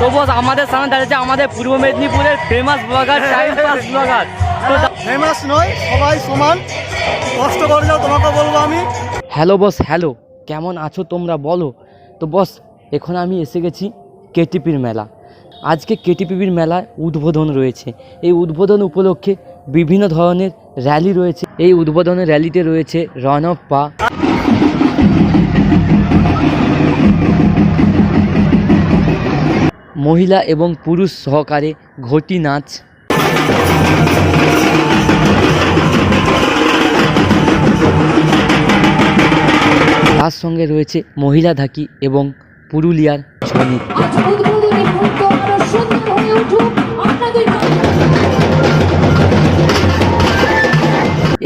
তো বস আমাদের সামনে দাঁড়িয়েছে আমাদের পূর্ব মেদিনীপুরের famous blogger time pass blogger famous নয় সবাই সমান। কষ্ট করে যাও তোমাকে বলব আমি। হ্যালো বস হ্যালো কেমন আছো তোমরা বলো? তো বস এখন আমি এসে গেছি কেটিপির মেলা। আজকে কেটিপির মেলায় উদ্বোধন রয়েছে। এই উদ্বোধন উপলক্ষে বিভিন্ন ধরনের র্যালি রয়েছে। এই উদ্বোধনের র্যালিতে রয়েছে রন অফ পা মহিলা এবং পুরুষ সহকারে ঘটি নাচ। তার সঙ্গে রয়েছে মহিলা ধাকি এবং পুরুলিয়ার ছৌ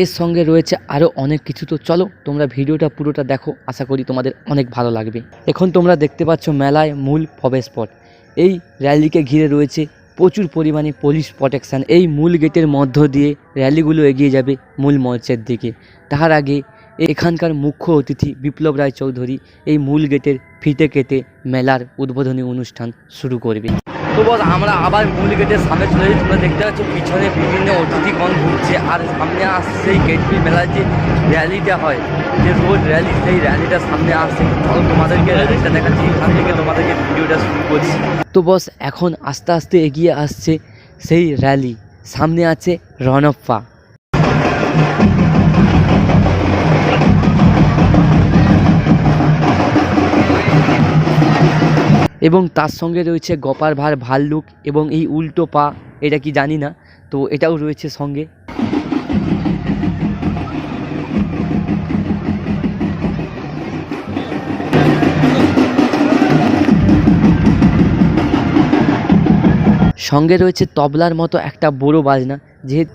এর সঙ্গে রয়েছে আরও অনেক কিছু। তো চলো, তোমরা ভিডিওটা পুরোটা দেখো। আশা করি তোমাদের অনেক ভালো লাগবে। এখন তোমরা দেখতে পাচ্ছ মেলায় মূল প্রবেশ পথ। এই র্যালিকে ঘিরে রয়েছে প্রচুর পরিমাণে পুলিশ প্রোটেকশান এই মূল গেটের মধ্য দিয়ে র্যালিগুলো এগিয়ে যাবে মূল মঞ্চের দিকে। তার আগে এখানকার মুখ্য অতিথি বিপ্লব রায় চৌধুরী এই মূল গেটের ফিতে কেটে মেলার উদ্বোধনী অনুষ্ঠান শুরু করবে। তো বস, আমরা আবার মূল গেটের সামনে চলে যাই তোমরা দেখতে পাচ্ছ পিছনে বিভিন্ন অতিথিগণ ঘুরছে, আর সামনে আসছে সেই গেটবি মেলার যে র্যালিটা হয়, যে রোড র্যালি সেই র্যালিটা সামনে আসছে। চলো, তোমাদেরকে র্যালিটা দেখাচ্ছি। এখান থেকে তোমাদেরকে ভিডিওটা শুরু করছি। তো বস, এখন আস্তে আস্তে এগিয়ে আসছে সেই র্যালি সামনে আছে রনপ্পা এবং তার সঙ্গে রয়েছে গপার ভার ভাল্লুক এবং এই উল্টো পা, এটা কি জানি না, তো এটাও রয়েছে সঙ্গে। সঙ্গে রয়েছে তবলার মতো একটা বড় বাজনা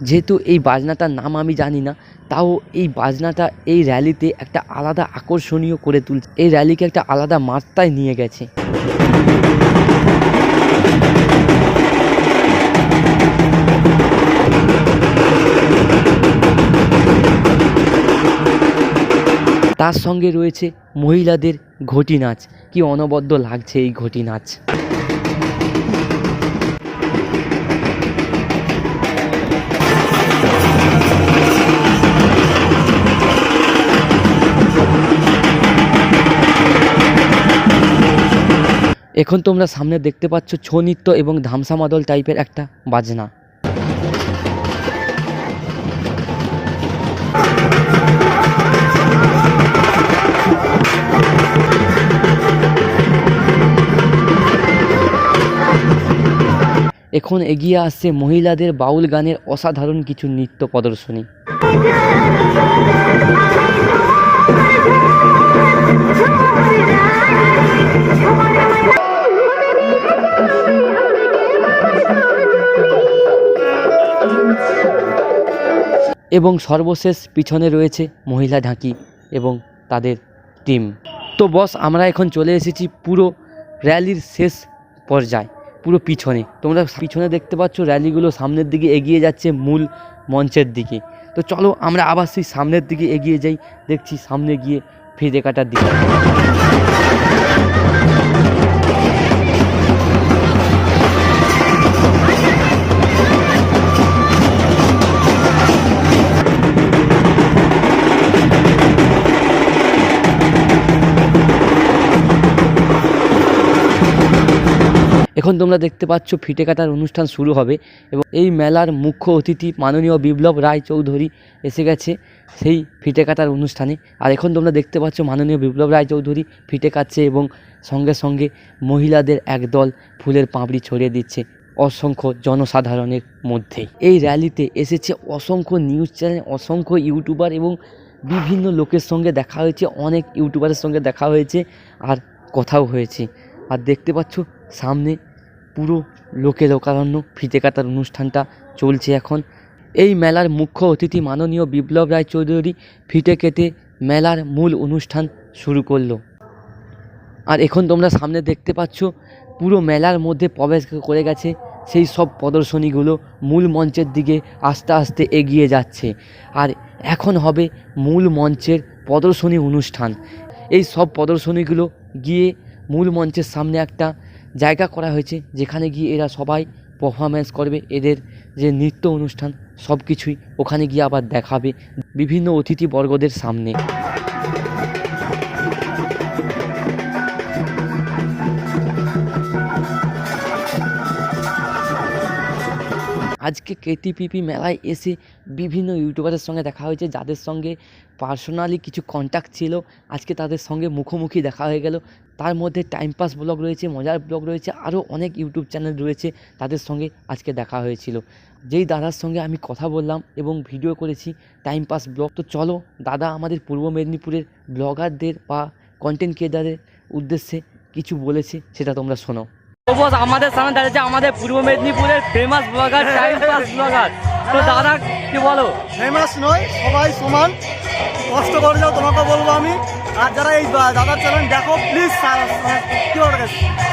যেহেতু এই বাজনাটার নাম আমি জানি না, তাও এই বাজনাটা এই র্যালিতে একটা আলাদা আকর্ষণীয় করে তুলছে। এই র্যালিকে একটা আলাদা মাত্রায় নিয়ে গেছে। তার সঙ্গে রয়েছে মহিলাদের ঘটি নাচ কি অনবদ্য লাগছে এই ঘটি নাচ এখন তোমরা সামনে দেখতে পাচ্ছ ছৌ নৃত্য এবং ধামসা মাদল টাইপের একটা বাজনা। এখন এগিয়ে আসছে মহিলাদের বাউল গানের অসাধারণ কিছু নৃত্য প্রদর্শনী। এবং সর্বশেষ পিছনে রয়েছে মহিলা ঢাকি এবং তাদের টিম। তো বস, আমরা এখন চলে এসেছি পুরো র্যালির শেষ পর্যায়ে। পুরো পিছনে। তোমরা পিছনে দেখতে পাচ্ছ র্যালিগুলো সামনের দিকে এগিয়ে যাচ্ছে মূল মঞ্চের দিকে। তো চলো আমরা আবার সেই সামনের দিকে এগিয়ে যাই, দেখছি সামনে গিয়ে ফিরে কাটার দিকে। এখন তোমরা দেখতে পাচ্ছ ফিটে কাটার অনুষ্ঠান শুরু হবে এবং এই মেলার মুখ্য অতিথি মাননীয় বিপ্লব রায় চৌধুরী এসে গেছে সেই ফিটে কাটার অনুষ্ঠানে। আর এখন তোমরা দেখতে পাচ্ছ মাননীয় বিপ্লব রায় চৌধুরী ফিটে কাটছে এবং সঙ্গে সঙ্গে মহিলাদের একদল ফুলের পাঁপড়ি ছড়িয়ে দিচ্ছে অসংখ্য জনসাধারণের মধ্যে। এই র্যালিতে এসেছে অসংখ্য নিউজ চ্যানেল, অসংখ্য ইউটিউবার এবং বিভিন্ন লোকের সঙ্গে দেখা হয়েছে, অনেক ইউটিউবারের সঙ্গে দেখা হয়েছে আর কথাও হয়েছে। আর দেখতে পাচ্ছ সামনে পুরো লোকে লোকারণ্য ফিতে কাটার অনুষ্ঠানটা চলছে এখন। এই মেলার মুখ্য অতিথি মাননীয় বিপ্লব রায় চৌধুরী ফিতে কেটে মেলার মূল অনুষ্ঠান শুরু করল। আর এখন তোমরা সামনে দেখতে পাচ্ছ, পুরো মেলার মধ্যে প্রবেশ করে গেছে সেই সব প্রদর্শনীগুলো মূল মঞ্চের দিকে আস্তে আস্তে এগিয়ে যাচ্ছে। আর এখন হবে মূল মঞ্চের প্রদর্শনী অনুষ্ঠান। এই সব প্রদর্শনীগুলো গিয়ে মূল মঞ্চের সামনে একটা জায়গা করা হয়েছে যেখানে গিয়ে এরা সবাই পারফরমেন্স করবে। এদের যে নৃত্য অনুষ্ঠান সব কিছুই ওখানে গিয়ে আবার দেখাবে বিভিন্ন অতিথিবর্গদের সামনে। আজকে কেটিপিপি মেলায় এসে বিভিন্ন ইউটিউবারের সঙ্গে দেখা হয়েছে, যাদের সঙ্গে পার্সোনালি কিছু কন্ট্যাক্ট ছিল। আজকে তাদের সঙ্গে মুখোমুখি দেখা হয়ে গেল। তার মধ্যে টাইম পাস ব্লগ রয়েছে, মজার ব্লগ রয়েছে, আরও অনেক ইউটিউব চ্যানেল রয়েছে তাদের সঙ্গে আজকে দেখা হয়েছিল। যেই দাদার সঙ্গে আমি কথা বললাম এবং ভিডিও করেছি টাইম পাস ব্লগ তো চলো, দাদা আমাদের পূর্ব মেদিনীপুরের ব্লগারদের বা কন্টেন্ট ক্রিয়েটারদের উদ্দেশ্যে কিছু বলেছে, সেটা তোমরা শোনো। বস আমাদের সামনে দাঁড়িয়েছে আমাদের পূর্ব মেদিনীপুরের famous blogger time pass blogger তো দাদা, কি বলো? ফেমাস নয়, সবাই সমান। কষ্ট করে যাও তোমাকে বলব আমি। আর যারা এই দাদার চ্যানেল দেখো প্লিজ কি বলব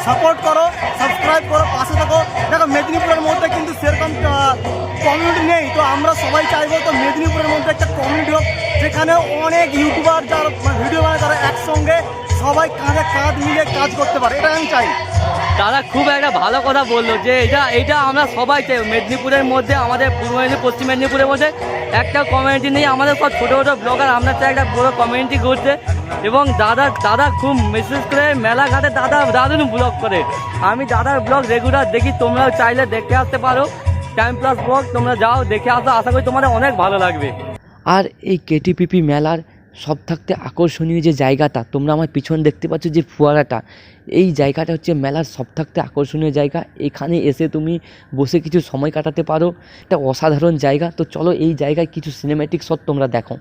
সাপোর্ট করো সাবস্ক্রাইব করো, পাশে থাকো। দেখো, মেদিনীপুরের মধ্যে কিন্তু সেরকম কমিউনিটি নেই। তো আমরা সবাই চাইব তো মেদিনীপুরের মধ্যে একটা কমিউনিটি হোক, যেখানে অনেক ইউটিউবার যারা ভিডিও বানায়, তারা একসঙ্গে সবাই কাঁধে কাঁধ মিলে কাজ করতে পারে। এটা আমি চাই। দাদা খুব একটা ভালো কথা বলল যে এটা এটা আমরা সবাই চাই, মেদিনীপুরের মধ্যে, আমাদের পূর্ব মেদিনীপুর, পশ্চিম মেদিনীপুরের মধ্যে। একটা কমিউনিটি নেই, আমাদের সব ছোটো ছোটো ব্লগার আমরা চাই একটা বড় কমিউনিটি করতে এবং দাদা দাদা খুব মেসেজ করে মেলাঘাটে দাদা দারুণ ব্লগ করে। আমি দাদার ব্লগ রেগুলার দেখি, তোমরাও চাইলে দেখে আসতে পারো। টাইম প্লাস ব্লগ তোমরা যাও, দেখে আসো, আশা করি তোমাদের অনেক ভালো লাগবে। আর এই কেটিপিপি মেলার সব থাকতে আকর্ষণীয় যে জায়গাটা, তোমরা আমার পিছন দেখতে পাচ্ছ যে ফোয়ারাটা, এই জায়গাটা হচ্ছে মেলার সব থাকতে আকর্ষণীয় জায়গা। এখানে এসে তুমি বসে কিছু সময় কাটাতে পারো। একটা অসাধারণ জায়গা। তো চলো এই জায়গায় কিছু সিনেম্যাটিক শট তোমরা দেখো।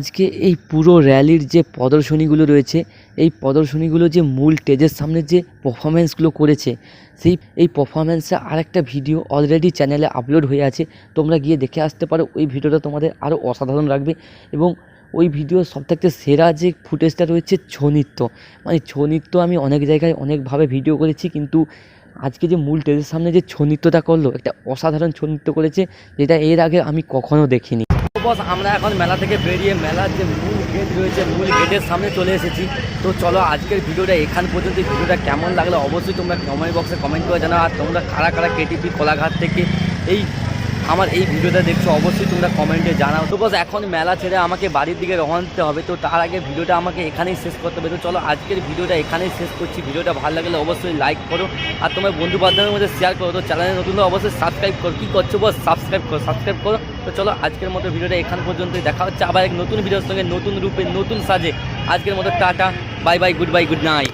আজকে এই পুরো র্যালির যে প্রদর্শনীগুলো রয়েছে, এই প্রদর্শনীগুলো যে মূল স্টেজের সামনে যে পারফরমেন্সগুলো করেছে, সেই, এই পারফরমেন্সে আরেকটা ভিডিও অলরেডি চ্যানেলে আপলোড হয়ে আছে। তোমরা গিয়ে দেখে আসতে পারো, ওই ভিডিওটা তোমাদের আরও অসাধারণ লাগবে এবং ওই ভিডিওর সবথেকে সেরা যে ফুটেজটা রয়েছে ছৌ নৃত্য। মানে ছৌ নৃত্য আমি অনেক জায়গায় অনেকভাবে ভিডিও করেছি, কিন্তু আজকে যে মূল স্টেজের সামনে যে ছৌ নৃত্যটা করল, একটা অসাধারণ ছৌ নৃত্য করেছে, যেটা এর আগে আমি কখনো দেখিনি। বস আমরা এখন মেলা থেকে বেরিয়ে মেলার যে মূল গেট রয়েছে, মূল গেটের সামনে চলে এসেছি। তো চলো আজকের ভিডিওটা এখান পর্যন্ত। ভিডিওটা কেমন লাগল অবশ্যই তোমরা কমেন্ট বক্সে কমেন্ট করে জানাও। আর তোমরা কারা কারা কেটিপি কোলাঘাট থেকে এই আমার এই ভিডিওটা দেখছ, অবশ্যই তোমরা কমেন্টে জানাও। তো বস এখন মেলা ছেড়ে আমাকে বাড়ির দিকে রওনা দিতে হবে। তো তার আগে ভিডিওটা আমাকে এখানেই শেষ করতে হবে। তো চলো আজকের ভিডিওটা এখানেই শেষ করছি। ভিডিওটা ভালো লাগলে অবশ্যই লাইক করো। আর তোমার বন্ধু বান্ধবের মধ্যে শেয়ার করো। তো চ্যানেলে নতুন অবশ্যই সাবস্ক্রাইব করো। কী করছ বস সাবস্ক্রাইব করো সাবস্ক্রাইব করো। তো চলো, আজকের মতো ভিডিওটা এখান পর্যন্তই। দেখা হচ্ছে আবার এক নতুন ভিডিওর সঙ্গে নতুন রূপে, নতুন সাজে। আজকের মতো tata, bye bye, good bye, good night.